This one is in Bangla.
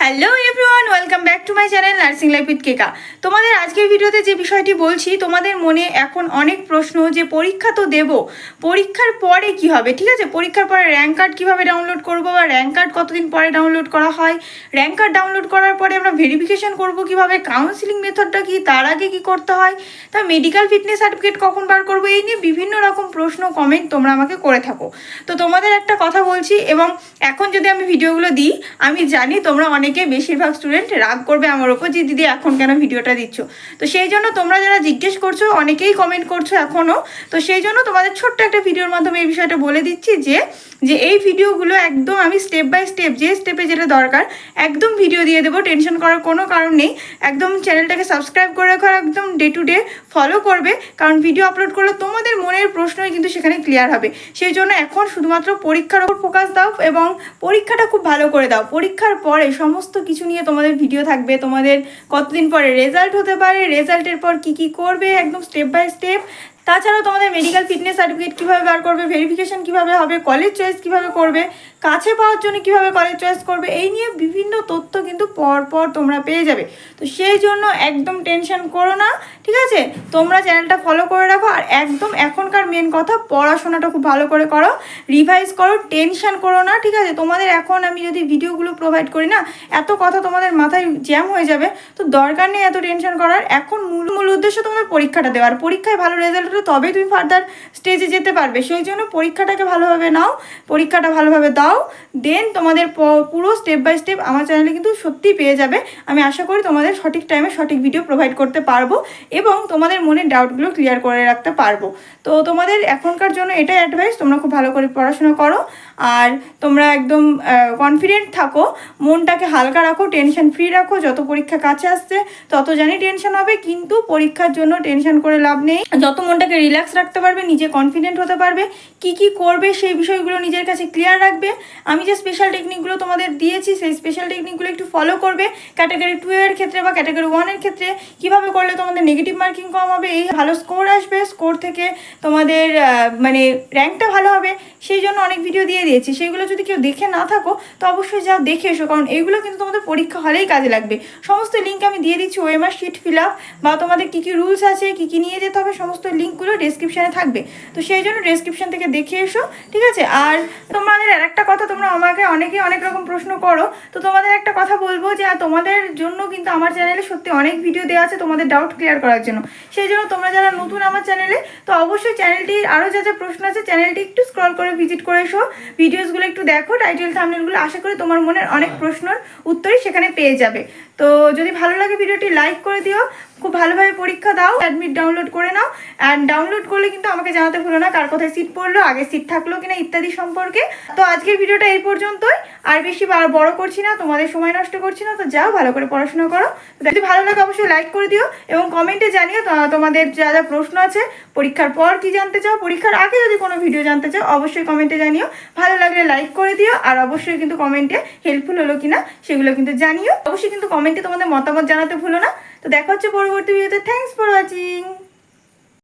hello everyone welcome back to my channel nursing life with Keka তোমাদের আজকের ভিডিওতে যে বিষয়টি বলছি, তোমাদের মনে এখন অনেক প্রশ্ন যে পরীক্ষা তো দেব, পরীক্ষার পরে কি হবে, ঠিক আছে? পরীক্ষার পরে র্যাঙ্ক কার্ড কীভাবে ডাউনলোড করব বা র্যাঙ্ক কার্ড কতদিন পরে ডাউনলোড করা হয়? র্যাঙ্ক কার্ড ডাউনলোড করার পরে আমরা ভেরিফিকেশন করব কীভাবে? কাউন্সিলিং মেথডটা কি? তার আগে কি করতে হয়? তা মেডিকেল ফিটনেস সার্টিফিকেট কখন বার করব? এই নিয়ে বিভিন্ন রকম প্রশ্ন কমেন্ট তোমরা আমাকে করে থাকো। তো তোমাদের একটা কথা বলছি, এবং এখন যদি আমি ভিডিওগুলো দিই, আমি জানি তোমরা অনেকে বেশিরভাগ স্টুডেন্ট রাগ করবে আমার ওপর যে, দিদি, এখন কেন ভিডিওটা দিচ্ছ। তো সেই জন্য তোমরা যারা জিজ্ঞেস করছ, অনেকেই কমেন্ট করছ এখনও তো সেই জন্য তোমাদের ছোট্ট একটা ভিডিওর মাধ্যমে এই বিষয়টা বলে দিচ্ছি যে যে এই ভিডিওগুলো একদম আমি স্টেপ বাই স্টেপ যে স্টেপে যেটা দরকার, একদম ভিডিও দিয়ে দেবো টেনশন করার কোনো কারণ নেই। একদম চ্যানেলটাকে সাবস্ক্রাইব করে রাখো একদম ডে টু ডে ফলো করবে, কারণ ভিডিও আপলোড করলে তোমাদের মনের প্রশ্নই কিন্তু সেখানে ক্লিয়ার হবে। সেই জন্য এখন শুধুমাত্র পরীক্ষার ওপর ফোকাস দাও এবং পরীক্ষাটা খুব ভালো করে দাও। পরীক্ষার পরে সমস্ত কিছু নিয়ে তোমাদের ভিডিও থাকবে। তোমাদের কতদিন পরে রেজাল্ট হতে পারে রেজাল্টের পর কি কি করবে একদম স্টেপ বাই স্টেপ তাছাড়াও তোমাদের মেডিকেল ফিটনেস সার্টিফিকেট কীভাবে বার করবে ভেরিফিকেশন কীভাবে হবে কলেজ চয়েস কীভাবে করবে, কাছে পাওয়ার জন্য কীভাবে কলেজ চয়েস করবে, এই নিয়ে বিভিন্ন তথ্য কিন্তু পর পর তোমরা পেয়ে যাবে। তো সেই জন্য একদম টেনশন করো না, ঠিক আছে? তোমরা চ্যানেলটা ফলো করে রাখো আর একদম এখনকার মেন কথা, পড়াশোনাটা খুব ভালো করে করো রিভাইজ করো টেনশন করো না, ঠিক আছে? তোমাদের এখন আমি যদি ভিডিওগুলো প্রোভাইড করি না, এত কথা তোমাদের মাথায় জ্যাম হয়ে যাবে, তো দরকার নেই এত টেনশন করার। এখন মূল মূল উদ্দেশ্য তোমাদের পরীক্ষাটা দেওয়ার। পরীক্ষায় ভালো রেজাল্ট হলে তবেই তুমি ফার্দার স্টেজে যেতে পারবে। সেই জন্য পরীক্ষাটাকে ভালোভাবে নাও, পরীক্ষাটা ভালোভাবে দাও। দেন তোমাদের পুরো স্টেপ বাই স্টেপ আমার চ্যানেলে কিন্তু সত্যিই পেয়ে যাবে। আমি আশা করি তোমাদের সঠিক টাইমে সঠিক ভিডিও প্রোভাইড করতে পারব এবং তোমাদের মনের ডাউটগুলো ক্লিয়ার করে রাখতে পারব। তো তোমাদের এখনকার জন্য এটাই অ্যাডভাইস তোমরা খুব ভালো করে পড়াশোনা করো। আর তোমরা একদম কনফিডেন্ট থাকো, মনটাকে হালকা রাখো টেনশন ফ্রি রাখো, যত পরীক্ষা কাছে আসছে তত জানি টেনশন হবে, কিন্তু পরীক্ষার জন্য টেনশন করে লাভ নেই। যত মনটাকে রিল্যাক্স রাখতে পারবে, নিজে কনফিডেন্ট হতে পারবে, কি কি করবে সেই বিষয়গুলো নিজের কাছে ক্লিয়ার রাখবে। আমি যে স্পেশাল টেকনিকগুলো তোমাদের দিয়েছি, সেই স্পেশাল টেকনিকগুলো একটু ফলো করবে। ক্যাটাগরি টু এর ক্ষেত্রে বা ক্যাটাগরি ওয়ানের ক্ষেত্রে কীভাবে করলে তোমাদের নেগেটিভ মার্কিং কম হবে, এই ভালো স্কোর আসবে। স্কোর থেকে তোমাদের মানে র্যাঙ্কটা ভালো হবে, সেই জন্য অনেক ভিডিও দিয়ে দিয়েছি। সেইগুলো যদি কেউ দেখে না থাকো, তো অবশ্যই যাও দেখে এসো, কারণ এইগুলো কিন্তু তোমাদের পরীক্ষা হলেই কাজে লাগবে। সমস্ত লিঙ্ক আমি দিয়ে দিচ্ছি ওএমআর শিট ফিল আপ বা তোমাদের কী কী রুলস আছে, কী কী নিয়ে যেতে হবে, সমস্ত লিঙ্কগুলো ডেসক্রিপশানে থাকবে। তো সেই জন্য ডেসক্রিপশন থেকে দেখে এসো ঠিক আছে? আর তোমাদের আর একটা কথা তোমরা আমাকে অনেকে অনেক রকম প্রশ্ন করো তো তোমাদের একটা কথা বলব যে আর তোমাদের জন্য কিন্তু আমার চ্যানেলে সত্যি অনেক ভিডিও দেওয়া আছে তোমাদের ডাউট ক্লিয়ার করার জন্য। সেই জন্য তোমরা যারা নতুন আমার চ্যানেলে তো অবশ্যই চ্যানেলটির আরও যা যা প্রশ্ন আছে চ্যানেলটি একটু স্ক্রল করে ভিজিট করে এসো। ভিডিওসগুলো একটু দেখো টাইটেল থামনেলগুলো আশা করি তোমার মনের অনেক প্রশ্নের উত্তরই সেখানে পেয়ে যাবে। তো যদি ভালো লাগে ভিডিওটি লাইক করে দিও খুব ভালোভাবে পরীক্ষা দাও অ্যাডমিট ডাউনলোড করে নাও অ্যান্ড ডাউনলোড করলে কিন্তু আমাকে জানাতে ভুলো না কার কোথায় সিট পড়ল আগে সিট থাকল কিনা ইত্যাদি সম্পর্কে। তো আজকের ভিডিওটা এই পর্যন্তই। আর বেশি বড় করছি না, তোমাদের সময় নষ্ট করছি না, তো যাও ভালো করে পড়াশোনা করো। যদি ভালো লাগে অবশ্যই লাইক করে দিও এবং কমেন্টে জানিও তোমাদের যা যা প্রশ্ন আছে। পরীক্ষার পর কি জানতে চাও, পরীক্ষার আগে যদি কোনো ভিডিও জানতে চাও, অবশ্যই কমেন্টে জানিও। ভালো লাগলে লাইক করে দিও, আর অবশ্যই কিন্তু কমেন্টে হেল্পফুল হলো কিনা, সেগুলো কিন্তু জানিও। অবশ্যই কিন্তু কমেন্টে তোমাদের মতামত জানাতে ভুলো না। তো দেখা হচ্ছে পরবর্তী ভিডিওতে থ্যাংকস ফর ওয়াচিং